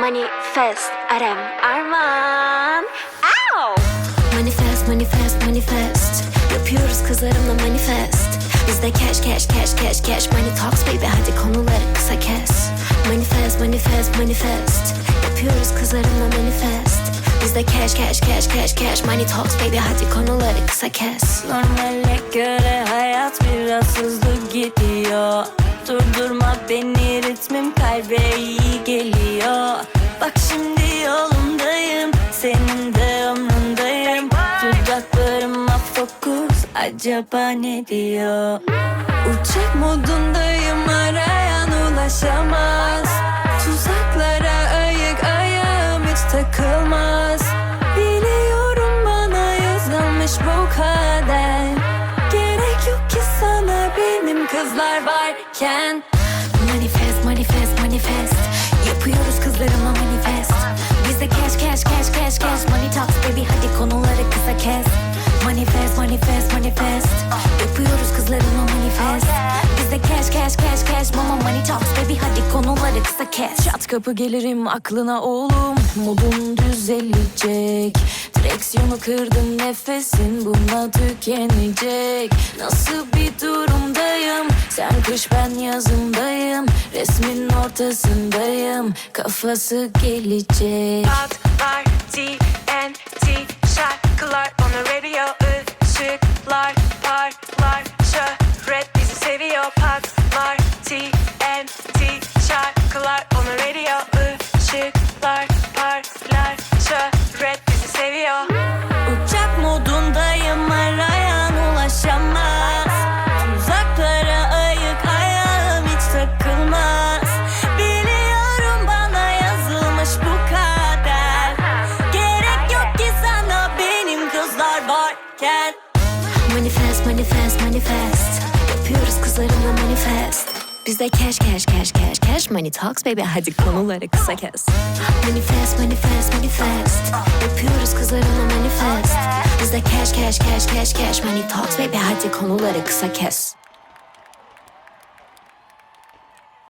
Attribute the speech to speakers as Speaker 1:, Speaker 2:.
Speaker 1: Manifest Arem Arman. Ow!
Speaker 2: Manifest, manifest, manifest. Yapıyoruz kızlarımla manifest. Bizde cash, cash, cash, cash, cash. Money talks baby. Hadi konuları kısa kes. Manifest, manifest, manifest. Yapıyoruz kızlarımla manifest. Bizde cash, cash, cash, cash, cash. Money talks baby. Hadi konuları kısa kes.
Speaker 3: Normale göre hayat biraz hızlı gidiyor. Durdurma beni ritmim kalbe iyi geliyor Bak şimdi yolundayım senin de ömründeyim Dudaklarıma fokus acaba ne diyor? Uçak modundayım arayan ulaşamaz. Tuzaklara ayık ayağım hiç takılmaz. Biliyorum bana yazılmış bu kader. Gerek yok ki sana benim kızlar varken
Speaker 2: konuları kısa kes. Manifest, manifest, manifest. Yapıyoruz kızlarımla manifest. Bizde cash, cash, cash, cash. Mama money talks baby hadi konuları kısa kes.
Speaker 3: Çat kapı gelirim aklına oğlum. Modum düzelecek. Direksiyonu kırdım nefesin buna tükenecek. Nasıl bir durumdayım? Sen kış ben yazındayım. Resmin ortasındayım. Kafası gelecek.
Speaker 4: Patlar TNT ışıklar parlar şöhret bizi seviyor patlar. TNT şarkılar on the radio. Işıklar parlar şöhret bizi seviyor
Speaker 3: varken
Speaker 2: Manifest, manifest, manifest. Yapıyoruz kızlarımla manifest. Bizde cash, cash, cash, cash, cash Money talks baby. Hadi konuları kısa kes. Manifest, manifest, manifest. Yapıyoruz kızlarımla manifest. Bizde cash, cash, cash, cash, cash Money talks baby. Hadi konuları kısa kes